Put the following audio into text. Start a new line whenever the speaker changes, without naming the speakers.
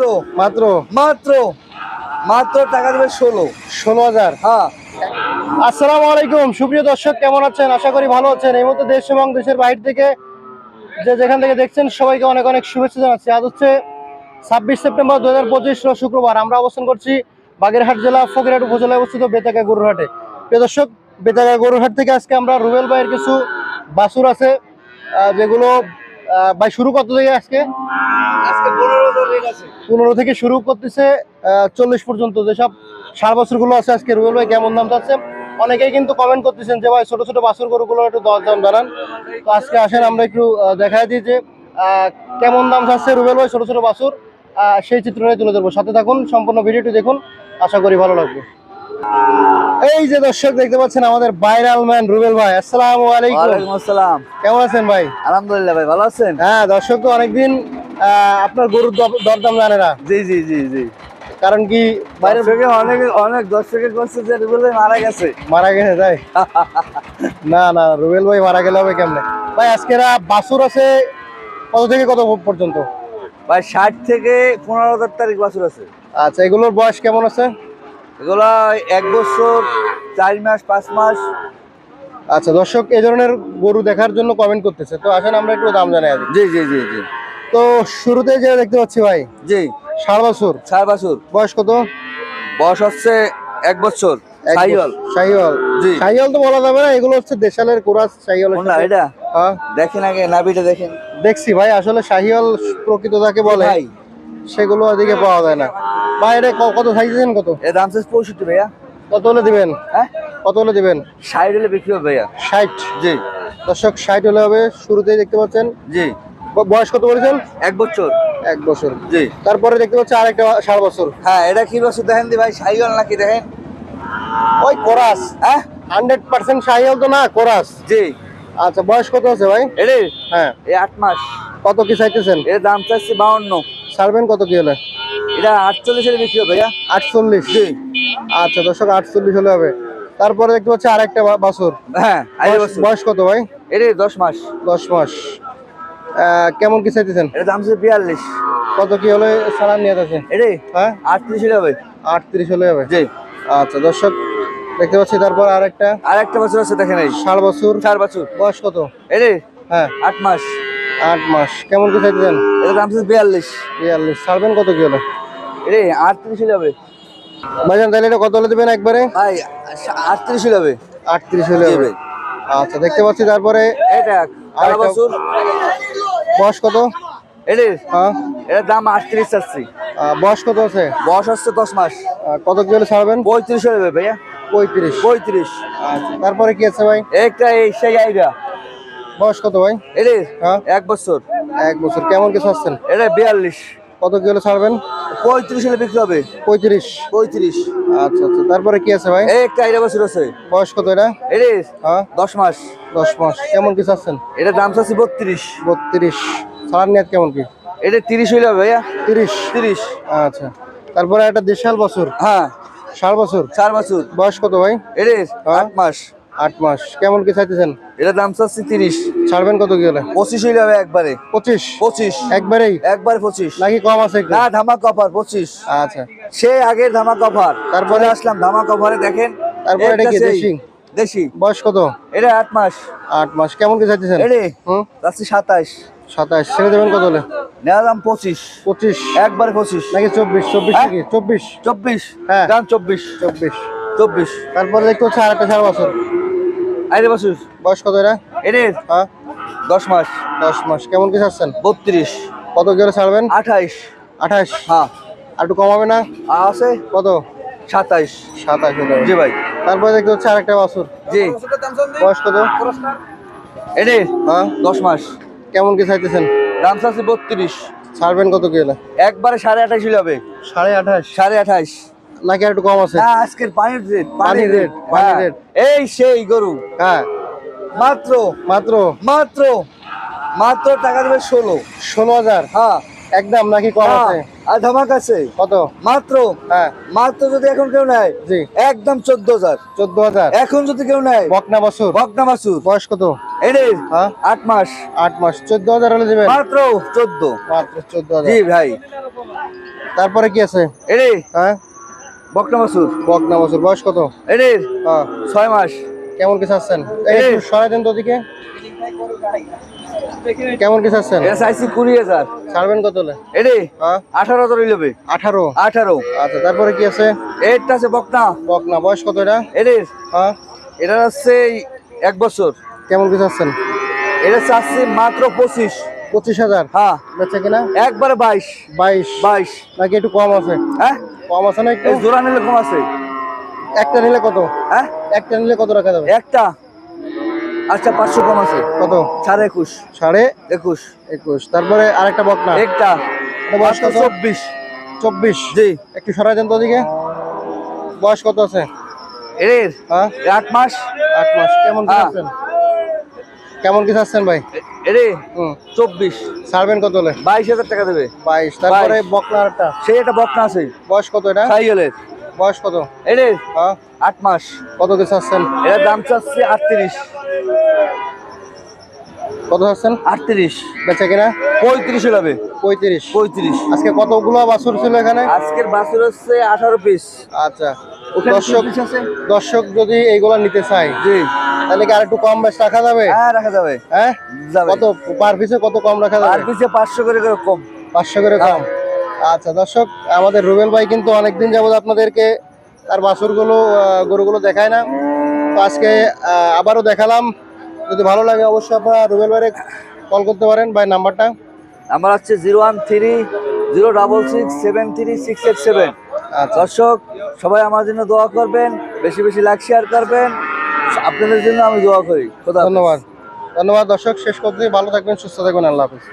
মাত্র?
মাত্র।
মাত্র। মাত্র টাকা দেবে ষোলো।
ষোলো হাজার?
হ্যাঁ।
আসসালামু আলাইকুম। সুপ্রিয় দর্শক কেমন আছেন? আশা করি ভালো আছেন। এই মুহূর্তে দেশ এবং দেশের বাইরে থেকে যে যেখান থেকে দেখছেন সবাইকে অনেক অনেক শুভেচ্ছা জানাচ্ছি। আজ হচ্ছে ছাব্বিশ সেপ্টেম্বর দু হাজার পঁচিশ শুক্রবার। আমরা অবস্থান করছি বাগেরহাট জেলা ফকিরহাট উপজেলায় অবস্থিত বেতাকা গরুরহাটে। প্রিয় দর্শক বেতাকা গরুরহাট থেকে আজকে আমরা রুবেল ভাইয়ের কিছু বাছুর আছে আহ, যেগুলো ভাই শুরু কত থেকে আজকে।
আজকে পনেরো
থেকে শুরু করতেছে চল্লিশ পর্যন্ত। যেসব সার বছরগুলো আছে আজকে রুবেল ভাই কেমন দাম চাচ্ছে? অনেকেই কিন্তু কমেন্ট করতেছেন যে ভাই ছোট ছোট বাছুর গরুগুলো একটু দাম জানান তো আজকে আসেন আমরা একটু দেখাই দিই যে কেমন দাম চাচ্ছে রুবেল ভাই ছোট ছোট বাছুর। সেই চিত্রটাই তুলে ধরবো। সাথে থাকুন সম্পূর্ণ ভিডিওটি দেখুন। আশা করি ভালো লাগবে। এই যে দর্শক দেখতে পাচ্ছেন আমাদের ভাইরাল ম্যান রুবেল ভাই। আসসালামু আলাইকুম।
ওয়ালাইকুম আসসালাম।
কেমন আছেন ভাই?
আলহামদুলিল্লাহ ভাই ভালো আছেন?
হ্যাঁ দর্শক তো অনেকদিন আপনার গরুর দর- দরদাম জানে না।
জি জি জি জি।
কারণ কি বাইরে
দর্শকে অনেক অনেক দর্শকে করছে যে রুবেল ভাই মারা গেছে।
মারা গেছে তাই? না না রুবেল ভাই মারা গেলে হবে কেমনে? ভাই আজকেরা বাসুর আছে কত থেকে কত পর্যন্ত?
ভাই ষাট থেকে পনেরো হাজার তারিখ বছর আছে।
আচ্ছা এগুলোর বয়স কেমন আছে?
এগুলো এক বছর চার মাস পাঁচ মাস।
আচ্ছা দর্শক এই ধরনের গরু দেখার জন্য কমেন্ট করতেছে। তো আসেন আমরা একটু দাম জানাই
জি জি জি জি।
তো শুরুতে যেটা দেখতে পাচ্ছি ভাই
জি।
ষাট বছর।
চার বছর।
বয়স কত?
বয়স হচ্ছে এক বছর। জি।
তো বলা যাবে না এগুলো হচ্ছে দেশালের কোরাস
এটা?
হ্যাঁ।
দেখেন আগে নাভিটা দেখেন।
দেখছি ভাই আসলে প্রকৃত বলে সেগুলো পাওয়া যায় না। ভাই এটা ক- কত কত?
এর দাম চাচ্ছে পঁয়ষট্টি ভাইয়া।
কত হলে দিবেন?
হ্যাঁ?
কত হলে দিবেন?
ষাট হলে বিক্রি হবে ভাইয়া।
ষাট।
জি।
দর্শক ষাট হলে হবে শুরুতেই দেখতে পাচ্ছেন।
জি।
বয়স কত বলেছেন?
এক বছর।
এক বছর।
জি।
তারপরে দেখতে পাচ্ছি আরেকটা ষাট বছর।
হ্যাঁ এটা কি বছর দেখেন দি ভাই? সাইল নাকি দেখেন?
ওই কোরাস।
হ্যাঁ?
হান্ড্রেড পার্সেন্ট সাহিয়াল তো না কোরাস।
জি।
আচ্ছা বয়স কত আছে ভাই?
এরে
হ্যাঁ।
এই আট মাস।
কত কি চাইতেছেন?
এর দাম চাচ্ছি বাউন্ন।
ছাড়বেন কত কি হলে?
এটা আটচল্লিশের বিক্রি হবে ভাইয়া।
আটচল্লিশ।
জি।
আচ্ছা দর্শক আটচল্লিশ হলে হবে। তারপরে দেখতে পাচ্ছি আরেকটা বাছুর।
হ্যাঁ
বয়স- কত ভাই?
এরে দশ মাস।
দশ মাস। কেমন কি চাইতেছেন?
এটা দাম চাচ্ছে বিয়াল্লিশ।
কত কি হলে সালান নিয়ে যাচ্ছে?
এরে
হ্যাঁ?
আটত্রিশ হলে হবে।
আটত্রিশ হলে হবে?
জি।
আচ্ছা দর্শক দেখতে পাচ্ছি তারপর আরেকটা।
আর একটা বছর আছে দেখেন এই।
ষাট বছর।
চার বছর।
বয়স কত?
এরে
হ্যাঁ।
আট মাস।
আট মাস। কেমন কি চাইতেছেন?
এটা দাম চাচ্ছে বিয়াল্লিশ।
বিয়াল্লিশ। ছাড়বেন কত কি হলে?
এরে আটত্রিশ হলে হবে।
ভাইজান তাহলে এটা কত হলে দেবেন একবারে?
ভাই আটত্রিশ হলে হবে।
আটত্রিশ হলে হবে। আচ্ছা দেখতে পাচ্ছি তারপরে
এটা বছর
বয়স কত? হ্যাঁ?
এটার দাম আটত্রিশ চাচ্ছি।
আহ, বয়স কত আছে?
বয়স হচ্ছে দশ মাস।
কত কি হলে ছাড়বেন?
পঁয়ত্রিশ হলে হবে ভাইয়া।
পঁয়ত্রিশ।
পঁয়ত্রিশ।
আচ্ছা তারপরে কি আছে ভাই?
একটা এই সেই আইডা
বয়স কত ভাই? হ্যাঁ?
এক বছর।
এক বছর। কেমন কিছু আসছেন
এটা বিয়াল্লিশ।
কত কি হলে ছাড়বেন?
পঁয়ত্রিশ হলে বিক্রি হবে।
পঁয়ত্রিশ।
পঁয়ত্রিশ।
আচ্ছা আচ্ছা। তারপরে কি আছে ভাই?
এই একটা বছর আছে
বয়স কত এটা?
এরে
হ্যাঁ।
দশ মাস।
দশ মাস। কেমন কিছু আসছেন
এটা দাম চাচ্ছি বত্রিশ।
বত্রিশ। সালার নিয়াত কেমন কি?
এটা তিরিশ হইলে হবে ভাইয়া।
তিরিশ।
তিরিশ।
আচ্ছা। তারপরে একটা দেশাল বছর।
হ্যাঁ।
ষাট বছর।
চার বছর।
বয়স কত ভাই?
এরে
হ্যাঁ।
আট মাস।
আট মাস। কেমন কি চাইতেছেন?
এটা দাম চাচ্ছি তিরিশ।
ছাড়বেন কত কি হলে?
পঁচিশ হইলে হবে একবারে।
পঁচিশ?
পঁচিশ।
একবারেই?
একবারে পঁচিশ।
নাকি কম আছে
না ধামাক অফার পঁচিশ।
আচ্ছা।
সে আগের ধামাক অফার
তারপরে?
আসলাম ধামাক অফারে দেখেন।
তারপরে এটা কি দেশি?
দেশি।
বয়স কত?
এটা আট মাস।
আট মাস। কেমন কি চাইতেছেন?
এরে
হুম?
যাচ্ছি সাতাশ
সাতাশ ছেড়ে দেবেন কত হলে?
নেওয়া দাম পঁচিশ।
পঁচিশ।
একবারে পঁচিশ।
নাকি চব্বিশ? চব্বিশ
হ্যাঁ?
নাকি? চব্বিশ?
চব্বিশ।
হ্যাঁ।
দাম চব্বিশ।
চব্বিশ।
চব্বিশ।
তারপরে দেখতে হচ্ছে আর একটা ষাট বছর।
আইরে বছর
বয়স কত এরা
এরে
হ্যাঁ।
দশ মাস।
দশ মাস। কেমন কি ছাড়ছেন?
বত্রিশ।
কত কি হলে ছাড়বেন?
আঠাইশ।
আঠাশ
হ্যাঁ।
আর একটু কমাবে না?
আছে?
কত?
সাতাইশ।
সাতাশ
জি ভাই।
তারপরে দেখতে হচ্ছে আরেকটা বছর।
জি।
বয়স কত?
এরে
হ্যাঁ।
দশ মাস।
কেমন কি চাইতেছেন
দাম চাচ্ছি বত্রিশ।
ছাড়বেন কত কি
একবারে সাড়ে আঠাশ হবে।
সাড়ে আঠাশ
সাড়ে আঠাশ
নাকি একটু কম আছে?
হ্যাঁ আজকের পানির রেট
পানির rate, পানির rate।
এই সেই গরু।
হ্যাঁ।
মাত্র
মাত্র?
মাত্র মাত্র টাকা দেবে ষোলো।
ষোলো হাজার?
হ্যাঁ।
একদম নাকি কম আছে?
আর ধামাক আছে।
কত?
মাত্র
হ্যাঁ।
মাত্র যদি এখন কেউ নেয়
জি।
একদম চোদ্দ হাজার।
চোদ্দ হাজার?
এখন যদি কেউ নেয়
বকনা বছর?
বকনা মাসুর
বয়স কত?
এনে
হ্যাঁ।
আট মাস।
আট মাস। চোদ্দ হাজার হলে
মাত্র চোদ্দ।
মাত্র চোদ্দ
জি ভাই।
তারপরে কি আছে?
এনে
হ্যাঁ?
বকনা
বকনা বয়স কত? হ্যাঁ।
ছয় মাস।
কেমন কি চাচ্ছেন? এই
এই।
সরাই দেন তো কেমন কি চাচ্ছেন?
এটা চাইছি কুড়ি হাজার।
ছাড়বেন কত হলে? হ্যাঁ।
আঠারো হাজার লবে
আঠারো?
আঠারো।
আচ্ছা তারপরে কি আছে?
এইটা আছে বকনা।
বকনা বয়স কত এটা?
এনে
হ্যাঁ।
এটা আছে এক বছর।
কেমন কি চাচ্ছেন?
এটা চাচ্ছি মাত্র পঁচিশ।
পঁচিশ হাজার?
হ্যাঁ।
বেচে কিনা?
একবারে বাইশ।
বাইশ।
বাইশ।
নাকি একটু কম আছে?
হ্যাঁ?
কম আছে না একটু?
জোড়া নিলে কম আছে।
একটা নিলে কত?
হ্যাঁ?
একটা নিলে কত রাখা যাবে?
একটা? আচ্ছা পাঁচশো কম আছে।
কত?
সাড়ে একুশ।
সাড়ে
একুশ।
একুশ। তারপরে আরেকটা বকনা।
একটা।
বয়স কত?
চব্বিশ।
চব্বিশ।
জি।
একটু সরাই দেন তো ওদিকে। বয়স কত আছে?
এর
হ্যাঁ?
আট মাস।
আট মাস। কেমন
হ্যাঁ।
কেমন কি চাচ্ছেন ভাই?
এরে? চব্বিশ।
ছাড়বেন কত হলে?
বাইশ হাজার টাকা দেবে।
বাইশ। তারপরে বকনা আরেকটা।
সেই একটা বকনা আছে।
বয়স কত এটা?
সাইকেলের।
বয়স কত?
এরে?
হ্যাঁ।
আট মাস।
কত কি চাচ্ছেন
এর দাম চাচ্ছে আটত্রিশ।
কত চাচ্ছেন
আটত্রিশ।
বেচা কিনা?
পঁয়ত্রিশ হবে
পঁয়ত্রিশ।
পঁয়ত্রিশ।
আজকে কতগুলো বাছুর ছিল এখানে?
আজকের বাছুর হচ্ছে আঠারো পিস
আচ্ছা। দর্শক
আছে?
দর্শক যদি এইগুলো নিতে চায়
জি।
তাহলে কি আর একটু কম বেশ রাখা যাবে?
হ্যাঁ রাখা যাবে।
হ্যাঁ? কত পার পিসে কত কম রাখা
আর
যাবে
পিছে পাঁচশো করে করে কম।
পাঁচশো করে কম। আচ্ছা দর্শক আমাদের রুবেল ভাই কিন্তু অনেকদিন যাবত আপনাদেরকে তার বাছুরগুলো গরুগুলো দেখায় না। তো আজকে আবারও দেখালাম। যদি ভালো লাগে অবশ্যই আপনারা রুবেল ভাইয়ের কল করতে পারেন ভাই নাম্বারটা
আমার হচ্ছে zero one three zero double six seven three six eight seven দর্শক সবাই আমার জন্য দোয়া করবেন, বেশি বেশি লাইক শেয়ার করবেন। আপনাদের জন্য আমি দোয়া করি।
ধন্যবাদ। ধন্যবাদ দর্শক, শেষ করতে ভালো থাকবেন, সুস্থ থাকবেন, আল্লাহ হাফিজ।